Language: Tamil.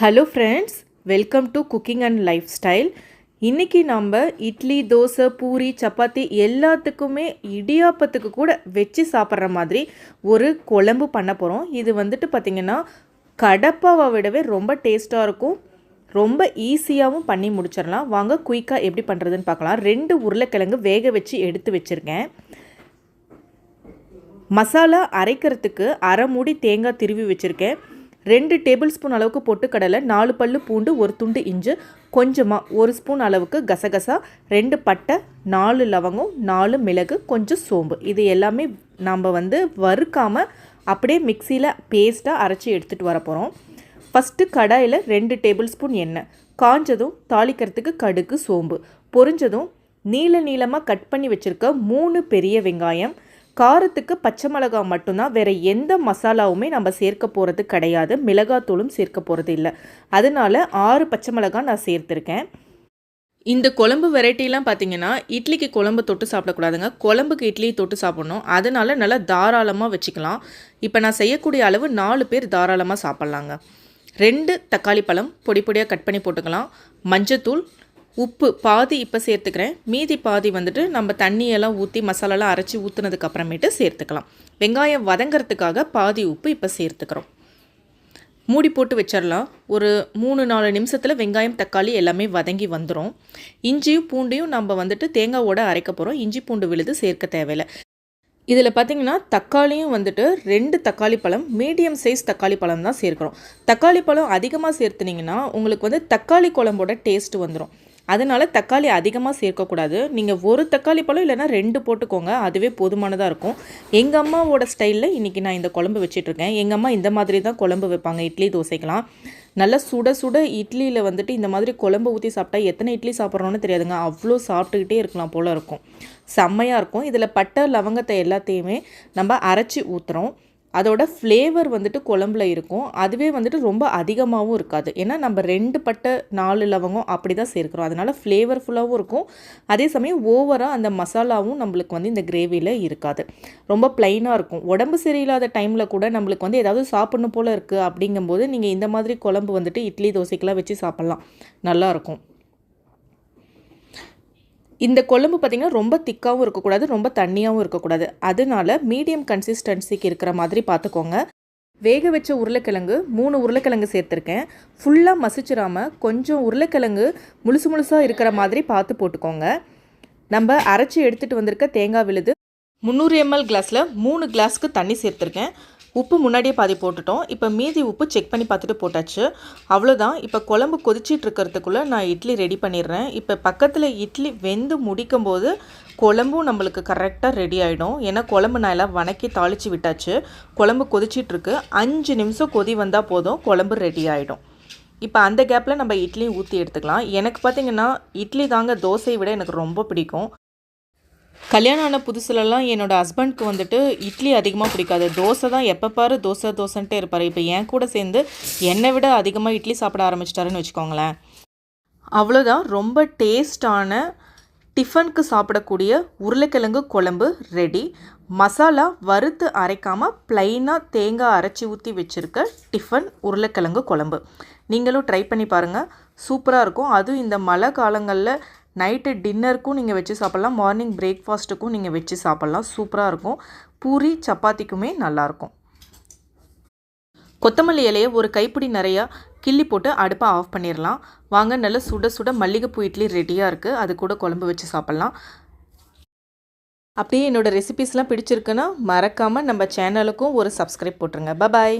Hello friends welcome to cooking and lifestyle இன்றைக்கி நம்ம இட்லி தோசை பூரி சப்பாத்தி எல்லாத்துக்குமே இடியாப்பத்துக்கு கூட வச்சு சாப்பிட்ற மாதிரி ஒரு குழம்பு பண்ண போகிறோம் இது வந்துட்டு பார்த்திங்கன்னா கடப்பாவை விடவே ரொம்ப டேஸ்ட்டாக இருக்கும். ரொம்ப ஈஸியாகவும் பண்ணி முடிச்சிடலாம். வாங்க குயிக்காக எப்படி பண்ணுறதுன்னு பார்க்கலாம். ரெண்டு உருளைக்கிழங்கு வேக வச்சு எடுத்து வச்சுருக்கேன். மசாலா அரைக்கிறதுக்கு அரை மூடி தேங்காய் திருவி வச்சுருக்கேன். ரெண்டு டேபிள் ஸ்பூன் அளவுக்கு பொட்டுக்கடலை நாலு பல்லு பூண்டு ஒரு துண்டு இஞ்சு கொஞ்சமாக ஒரு ஸ்பூன் அளவுக்கு கசகசா ரெண்டு பட்டை நாலு லவங்கம் நாலு மிளகு கொஞ்சம் சோம்பு. இது எல்லாமே நம்ம வந்து வறுக்காமல் அப்படியே மிக்சியில் பேஸ்ட்டாக அரைச்சி எடுத்துகிட்டு வர போகிறோம் ஃபஸ்ட்டு கடாயில் ரெண்டு டேபிள் ஸ்பூன் எண்ணெய். காஞ்சதும் தாளிக்கிறதுக்கு கடுகு சோம்பு. பொரிஞ்சதும் நீள நீளமாக கட் பண்ணி வச்சுருக்க மூணு பெரிய வெங்காயம். காரத்துக்கு பச்சை மிளகா மட்டும்தான் வேறு எந்த மசாலாவுமே நம்ம சேர்க்க போகிறது கிடையாது. மிளகாத்தூளும் சேர்க்க போகிறது இல்லை. அதனால ஆறு பச்சை மிளகா நான் சேர்த்துருக்கேன். இந்த குழம்பு வெரைட்டிலாம் பார்த்தீங்கன்னா இட்லிக்கு குழம்பு தொட்டு சாப்பிடக்கூடாதுங்க. குழம்புக்கு இட்லி தொட்டு சாப்பிட்ணும். அதனால நல்லா தாராளமாக வச்சுக்கலாம். இப்போ நான் செய்யக்கூடிய அளவு நாலு பேர் தாராளமாக சாப்பிட்லாங்க. ரெண்டு தக்காளி பழம் பொடி பொடியாக கட் பண்ணி போட்டுக்கலாம். மஞ்சத்தூள் உப்பு பாதி இப்போ சேர்த்துக்கிறேன். மீதி பாதி வந்துட்டு நம்ம தண்ணியெல்லாம் ஊற்றி மசாலாலாம் அரைச்சி ஊற்றுனதுக்கு அப்புறமேட்டு சேர்த்துக்கலாம். வெங்காயம் வதங்கிறதுக்காக பாதி உப்பு இப்போ சேர்த்துக்கிறோம். மூடி போட்டு வச்சிடலாம் ஒரு மூணு நாலு நிமிஷத்தில் வெங்காயம் தக்காளி எல்லாமே வதங்கி வந்துடும் இஞ்சியும் பூண்டையும் நம்ம வந்துட்டு தேங்காவோட அரைக்க போகிறோம் இஞ்சி பூண்டு விழுது சேர்க்க தேவையில்லை. இதில் பார்த்திங்கன்னா தக்காளியும் வந்துட்டு ரெண்டு தக்காளி பழம் மீடியம் சைஸ் தக்காளி பழம் தான் சேர்க்குறோம். தக்காளி பழம் அதிகமாக சேர்த்துனிங்கன்னா உங்களுக்கு வந்து தக்காளி குழம்போட டேஸ்ட் வந்துடும் அதனால் தக்காளி அதிகமாக சேர்க்கக்கூடாது நீங்கள் ஒரு தக்காளி பழம் இல்லைனா ரெண்டு போட்டுக்கோங்க. அதுவே போதுமானதாக இருக்கும். எங்கள் அம்மாவோட ஸ்டைலில் இன்றைக்கி நான் இந்த குழம்பு வச்சிட்ருக்கேன். எங்கள் அம்மா இந்த மாதிரி தான் குழம்பு வைப்பாங்க. இட்லி தோசைக்கெலாம் நல்லா சுட சுட இட்லியில் வந்துட்டு இந்த மாதிரி குழம்பு ஊற்றி சாப்பிட்டா எத்தனை இட்லி சாப்பிட்றோன்னு தெரியாதுங்க. அவ்வளோ சாப்பிட்டுக்கிட்டே இருக்கலாம் போல் இருக்கும். செம்மையாக இருக்கும். இதில் பட்டை லவங்கத்தை எல்லாத்தையுமே நம்ம அரைச்சி ஊற்றுறோம் அதோட ஃப்ளேவர் வந்துட்டு குழம்புல இருக்கும். அதுவே வந்துட்டு ரொம்ப அதிகமாகவும் இருக்காது. ஏன்னா நம்ம ரெண்டு பட்டை நாலு லவங்கம் அப்படி தான் சேர்க்குறோம். அதனால் ஃப்ளேவர்ஃபுல்லாகவும் இருக்கும். அதே சமயம் ஓவராக அந்த மசாலாவும் நம்மளுக்கு வந்து இந்த கிரேவியில் இருக்காது. ரொம்ப ப்ளைனாக இருக்கும். உடம்பு சரியில்லாத டைமில் கூட நம்மளுக்கு வந்து ஏதாவது சாப்பிட்ணும் போல் இருக்குது அப்படிங்கும்போது நீங்கள் இந்த மாதிரி குழம்பு வந்துட்டு இட்லி தோசைக்கெலாம் வச்சு சாப்பிட்லாம். நல்லாயிருக்கும் இந்த கொழம்பு பார்த்திங்கன்னா ரொம்ப திக்காகவும் இருக்கக்கூடாது ரொம்ப தண்ணியாகவும் இருக்கக்கூடாது. அதனால மீடியம் கன்சிஸ்டன்சிக்கு இருக்கிற மாதிரி பார்த்துக்கோங்க. வேக வச்ச உருளைக்கிழங்கு மூணு உருளைக்கிழங்கு சேர்த்துருக்கேன். ஃபுல்லாக மசிச்சிடாமல் கொஞ்சம் உருளைக்கிழங்கு முழுசு முழுசாக இருக்கிற மாதிரி பார்த்து போட்டுக்கோங்க. நம்ம அரைச்சி எடுத்துகிட்டு வந்திருக்க தேங்காய் விழுது முந்நூறு எம்எல் கிளாஸில் மூணு கிளாஸ்க்கு தண்ணி சேர்த்துருக்கேன். உப்பு முன்னாடியே பாதி போட்டுட்டோம். இப்போ மீதி உப்பு செக் பண்ணி பார்த்துட்டு போட்டாச்சு. அவ்வளோதான் இப்போ குழம்பு கொதிச்சிட்டு இருக்கிறதுக்குள்ளே நான் இட்லி ரெடி பண்ணிடுறேன். இப்போ பக்கத்தில் இட்லி வெந்து முடிக்கும் போது குழம்பும் நம்மளுக்கு கரெக்டாக ரெடி ஆகிடும் ஏன்னா குழம்பு நான் எல்லாம் வணக்கி தாளித்து விட்டாச்சு. குழம்பு கொதிச்சிட்ருக்கு அஞ்சு நிமிஷம் கொதி வந்தால் போதும். குழம்பு ரெடி ஆகிடும் இப்போ அந்த கேப்பில் நம்ம இட்லியும் ஊற்றி எடுத்துக்கலாம். எனக்கு பார்த்திங்கன்னா இட்லி தாங்க தோசையை விட எனக்கு ரொம்ப பிடிக்கும். கல்யாணம் ஆன புதுசுலலாம் என்னோடய ஹஸ்பண்ட்க்கு வந்துட்டு இட்லி அதிகமாக பிடிக்காது. தோசை தான் எப்போ பாரு தோசை தோசைன்ட்டே இருப்பார். இப்போ என் கூட சேர்ந்து என்னை விட அதிகமாக இட்லி சாப்பிட ஆரம்பிச்சிட்டாருன்னு வச்சுக்கோங்களேன். அவ்வளோதான் ரொம்ப டேஸ்டான டிஃபனுக்கு சாப்பிடக்கூடிய உருளைக்கிழங்கு குழம்பு ரெடி மசாலா வறுத்து அரைக்காமல் ப்ளைனாக தேங்காய் அரைச்சி ஊற்றி வச்சுருக்க டிஃபன் உருளைக்கிழங்கு குழம்பு. நீங்களும் ட்ரை பண்ணி பாருங்கள் சூப்பராக இருக்கும். அதுவும் இந்த மழை காலங்களில் நைட்டு டின்னருக்கும் நீங்கள் வச்சு சாப்பிட்லாம். மார்னிங் பிரேக்ஃபாஸ்ட்டுக்கும் நீங்கள் வச்சு சாப்பிட்லாம். சூப்பராக இருக்கும். பூரி சப்பாத்திக்குமே நல்லாயிருக்கும் கொத்தமல்லி இலையை ஒரு கைப்பிடி நிறையா கிள்ளி போட்டு அடுப்பை ஆஃப் பண்ணிடலாம் வாங்க நல்லா சுட சுட மல்லிகைப்பூ இட்லி ரெடியாக இருக்குது அது கூட குழம்பு வச்சு சாப்பிட்லாம். அப்படியே என்னோடய ரெசிபீஸ்லாம் பிடிச்சிருக்குன்னா மறக்காமல் நம்ம சேனலுக்கும் ஒரு சப்ஸ்கிரைப் போட்டுருங்க. பாய்